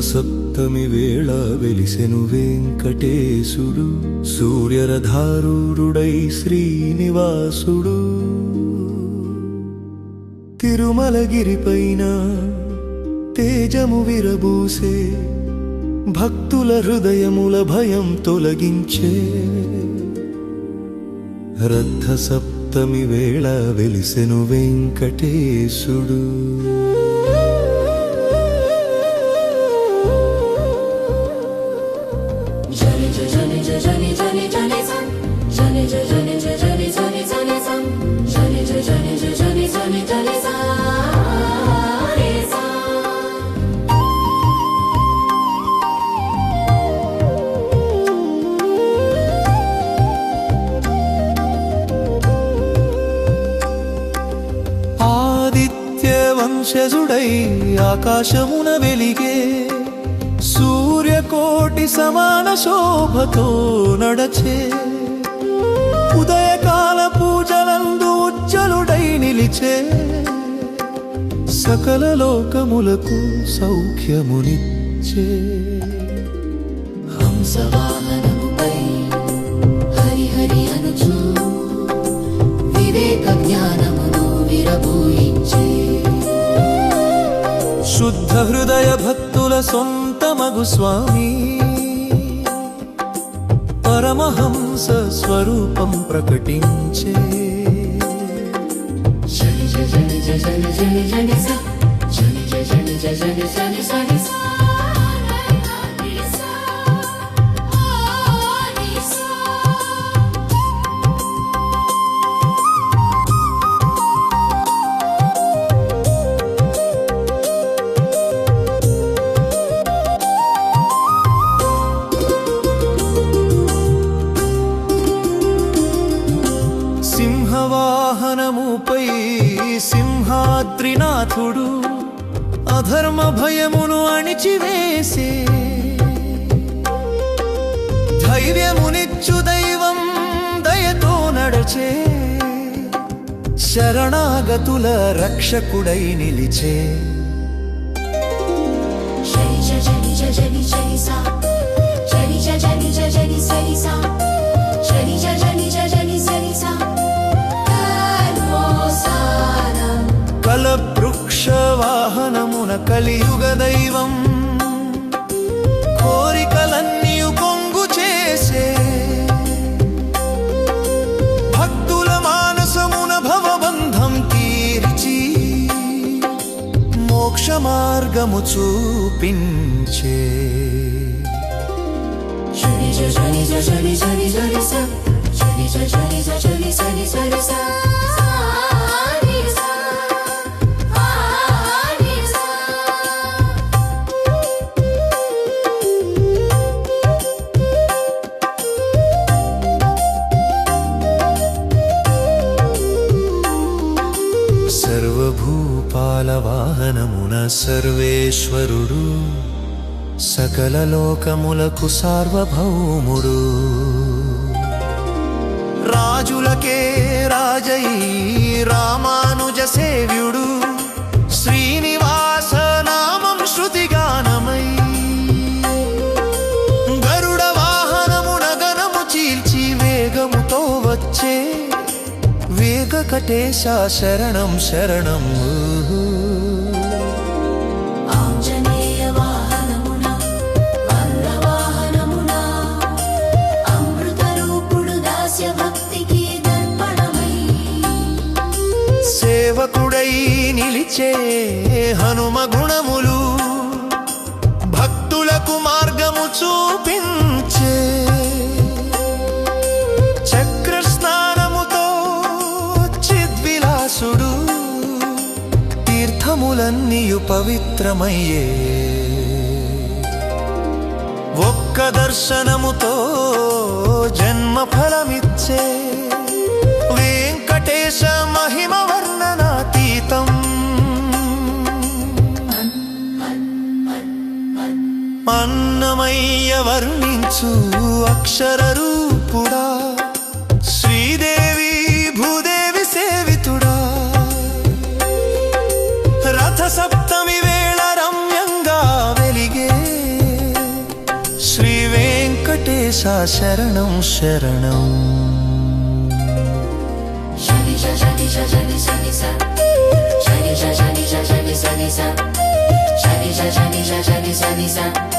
సప్తమి వేళ వెలిసెను వెంకటేశుడు సూర్యరధారూరుడై శ్రీనివాసుడు. తిరుమలగిరిపైన తేజము విరబూసే భక్తుల హృదయముల భయం తొలగించే రథ సప్తమి వేళ వెలిసెను వెంకటేశుడు. వంశజుడై ఆకాశమున వెలిగే సూర్యకోటి సమాన శోభతో నడచే ఉదయకాల పూజలందు ఉజ్జలుడై నిలిచే సకల లోకములకు సౌఖ్యమునిచ్చే. హంసవాహనముపై హరి అనుచు వివేక జ్ఞానమును విరబూయించే శుద్ధ హృదయ భక్తుల సొంతమగు స్వామి పరమహంస స్వరూపం ప్రకటించే జని జని జని జని జని జని జని జని జని జని జని వాహనముపై సింహాద్రినాథుడు అధర్మ భయమును అణిచివేసే. ధైర్యమునిచ్చు దైవం దయతో నడచే. శరణాగతుల రక్షకుడై నిలిచే. కలియుగ దైవం. కోరికలన్నీ కొంగు చేసే. భక్తుల మానసమున భవబంధం తీర్చి మోక్ష మార్గము చూపించే. శని జ జని వాహనమున సర్వేశ్వరుడు సకల లోకములకు సార్వభౌముడు. రాజులకే రాజై రామానుజ సేవ్యుడు శ్రీనివాస నామం శృతిగానమై. గరుడ వాహనమున గనము చీల్చి వేగముతో వచ్చే వేగకటేశ శరణం శరణం. నేర్చే హనుమ గుణములు భక్తులకు మార్గము చూపించే చక్ర స్నానముతో చిద్విలాసుడు తీర్థములన్నీయు పవిత్రమయ్యే. ఒక్క దర్శనముతో జన్మ ఫలమిచ్చే అన్నమయ్య వర్ణించు అక్షర రూపుడా శ్రీదేవి భూదేవి సేవితుడా రథ సప్తమి వేళ రమ్యంగా వెలిగే శ్రీ వెంకటేశ శరణం శరణం Shani, shani, shani, shani, shani, shani, shani, shani, shani, shani, shani, shani, Janice, Janice, Janice, Janice,